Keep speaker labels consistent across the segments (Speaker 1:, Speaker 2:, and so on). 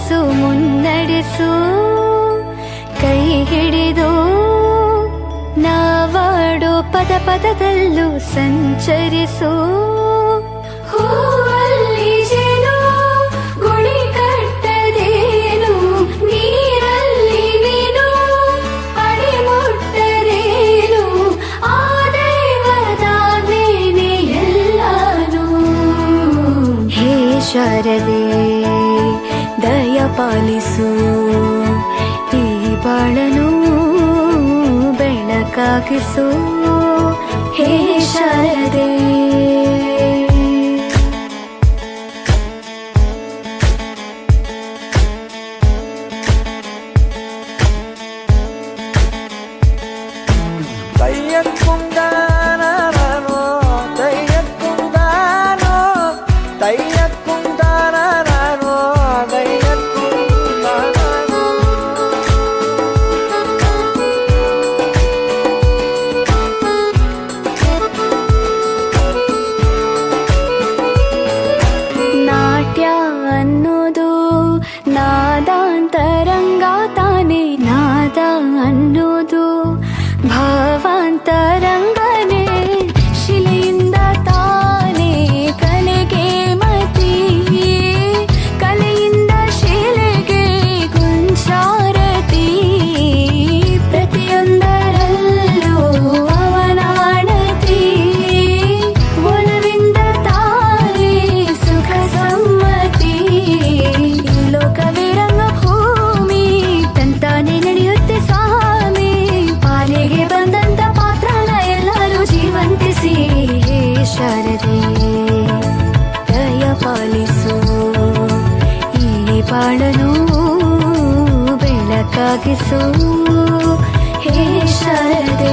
Speaker 1: ಮುನ್ನಡೆಸು ಕೈ ಹಿಡಿದು. ನಾವಾಡೋ ಪದ ಪದದಲ್ಲೂ ಸಂಚರಿಸು. ಹೂವಲ್ಲಿ ಪಾಲಿಸು. ಈ ಬಾಳನು ಬೆಳಕಾಗಿಸು. ಹೇ ಶಾರದೆ. ಪಾಲಿಸು. ಈ ಬಾಳನು ಬೆಳಕಾಗಿಸು. ಹೇ ಶಾರದೆ.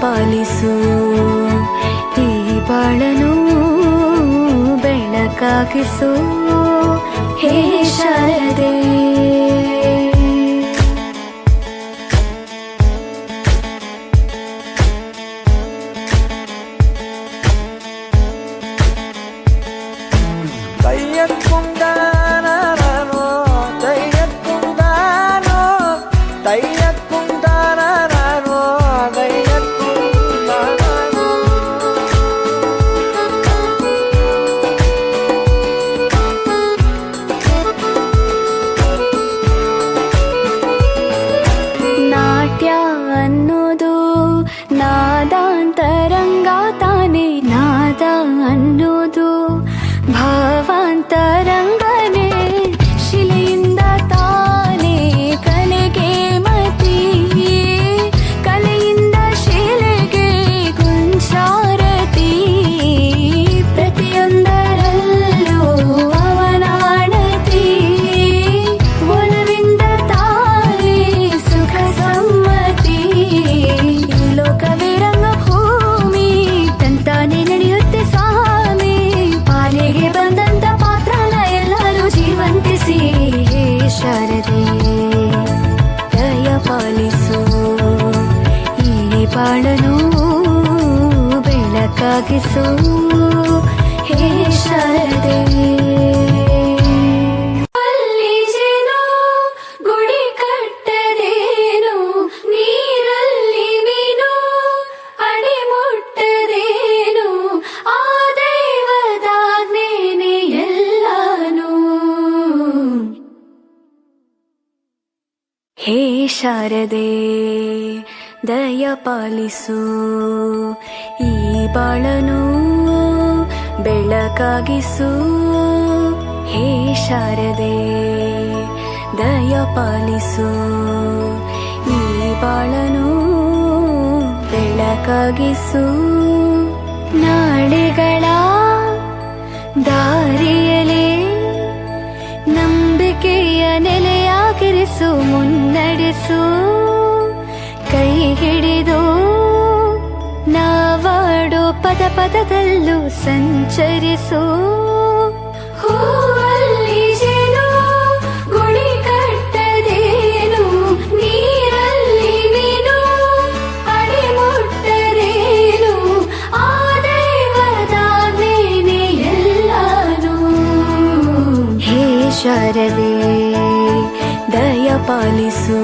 Speaker 1: ಪಾಲಿಸು. ಈ ಬಾಳನು ಬೆಳಕಾಗಿಸು. ಹೇ ಶಾರದೆ. ಬೆಳಕಾಗಿಸು ಹೇ ಶಾರದೆ. ಅಲ್ಲಿಜೇನೋ ಗುಡಿ ಕಟ್ಟದೇನು? ನೀರಲ್ಲಿ ಮೀನು ಅಡಿ ಮುಟ್ಟದೇನು ಆ ದೈವದಾಜ್ಞೆನೆ ಎಲ್ಲಾನು. ಹೇ ಶಾರದೆ. ದಯ ಪಾಲಿಸು ಈ ಬಾಳನು ಬೆಳಕಾಗಿಸು. ಹೇ ಶಾರದೆ ದಯ ಪಾಲಿಸು ಈ ಬಾಳನು ಬೆಳಕಾಗಿಸು. ನಾಳೆಗಳ ದಾರಿಯಲೇ ನಂಬಿಕೆಯ ನೆಲೆಯಾಗಿರಿಸು, ಮುನ್ನಡೆಸು. ಪದದಲ್ಲೂ ಸಂಚರಿಸು. ಹೂವಲ್ಲಿ ಜೇನು ಗುಡಿ ಕಟ್ಟದೇನು ನೀರಲ್ಲಿ ಮೀನು ಅಡಿ ಮುಟ್ಟದೇನು ಆ ದೈವದಾಜ್ಞೆನೆ ಎಲ್ಲಾನು. ಹೇ ಶಾರದೆ ದಯ ಪಾಲಿಸು.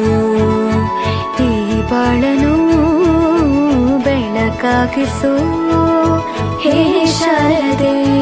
Speaker 1: ಈ ಬಾಳನು ಬೆಳಕಾಗಿಸು. sẽ đi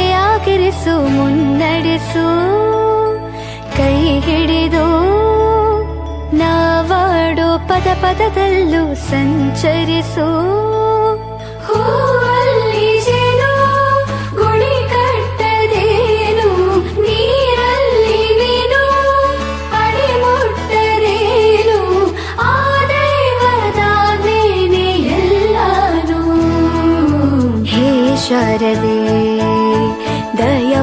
Speaker 1: ಮುನ್ನಡೆಸು ಕೈ ಹಿಡಿದು. ನಾವಾಡೋ ಪದ ಪದದಲ್ಲೂ ಸಂಚರಿಸು. ಹೂವಲ್ಲಿ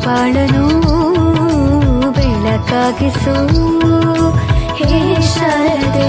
Speaker 1: ಈ ಬಾಳನು ಬೆಳಕಾಗಿಸು ಹೇ ಶಾರದೆ.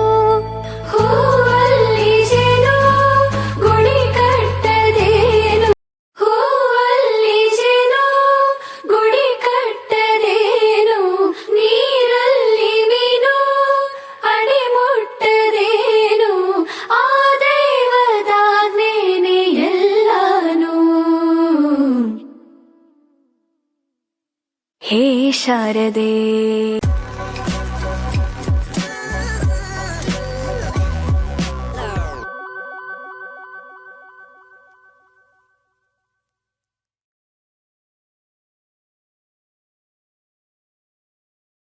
Speaker 1: ಹೇ ಶಾರದೆ